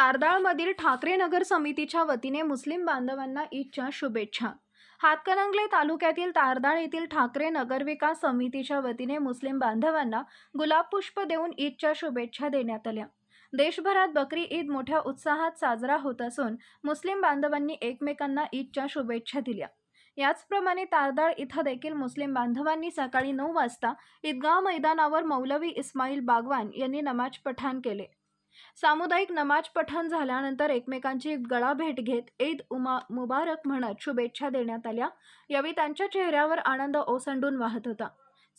तारदाळमधील ठाकरे नगर समितीच्या वतीने मुस्लिम बांधवांना ईदच्या शुभेच्छा. हातकणंगले तालुक्यातील तारदाळ येथील ठाकरे नगर विकास समितीच्या वतीने मुस्लिम बांधवांना गुलाब पुष्प देऊन ईदच्या शुभेच्छा देण्यात आल्या. देशभरात बकरी ईद मोठ्या उत्साहात साजरा होत असून मुस्लिम बांधवांनी एकमेकांना ईदच्या शुभेच्छा दिल्या. याचप्रमाणे तारदाळ इथं देखील मुस्लिम बांधवांनी सकाळी नऊ वाजता ईदगाह मैदानावर मौलवी इस्माईल बागवान यांनी नमाज पठाण केले. सामुदायिक नमाज पठण झाल्यानंतर एकमेकांची गळा भेट घेत ईद उमा मुबारक म्हणत शुभेच्छा देण्यात आल्या. यावेळी त्यांच्या चेहऱ्यावर आनंद ओसंडून वाहत होता.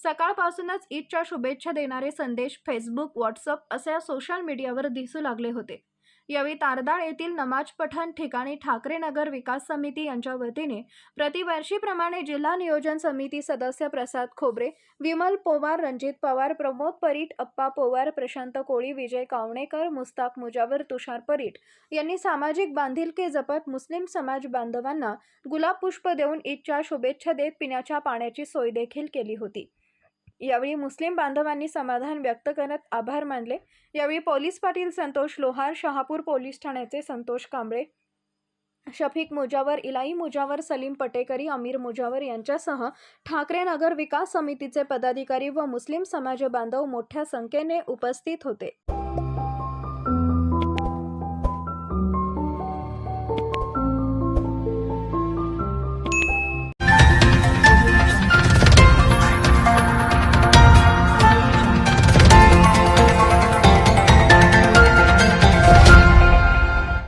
सकाळपासूनच ईदच्या शुभेच्छा देणारे संदेश फेसबुक व्हॉट्सअप अशा सोशल मीडियावर दिसू लागले होते. यावेळी तारदाळ येथील नमाज पठण ठिकाणी ठाकरे नगर विकास समिती यांच्या वतीने प्रतिवर्षीप्रमाणे जिल्हा नियोजन समिती सदस्य प्रसाद खोबरे विमल पोवार रणजित पवार प्रमोद परीट अप्पा पोवार प्रशांत कोळी विजय कावणेकर मुस्ताक मुजावर तुषार परीट यांनी सामाजिक बांधिलके जपत मुस्लिम समाज बांधवांना गुलाब पुष्प देऊन ईदच्या शुभेच्छा देत पिण्याच्या पाण्याची सोय देखील केली होती. यावेळी मुस्लिम बांधवांनी समाधान व्यक्त करत आभार मानले. यावेळी पोलीस पाटील संतोष लोहार शहापूर पोलीस ठाण्याचे संतोष कांबळे शफीक मुजावर इलाई मुजावर सलीम पटेकरी अमीर मुजावर यांच्यासह ठाकरे नगर विकास समितीचे पदाधिकारी व मुस्लिम समाज बांधव मोठ्या संख्येने उपस्थित होते.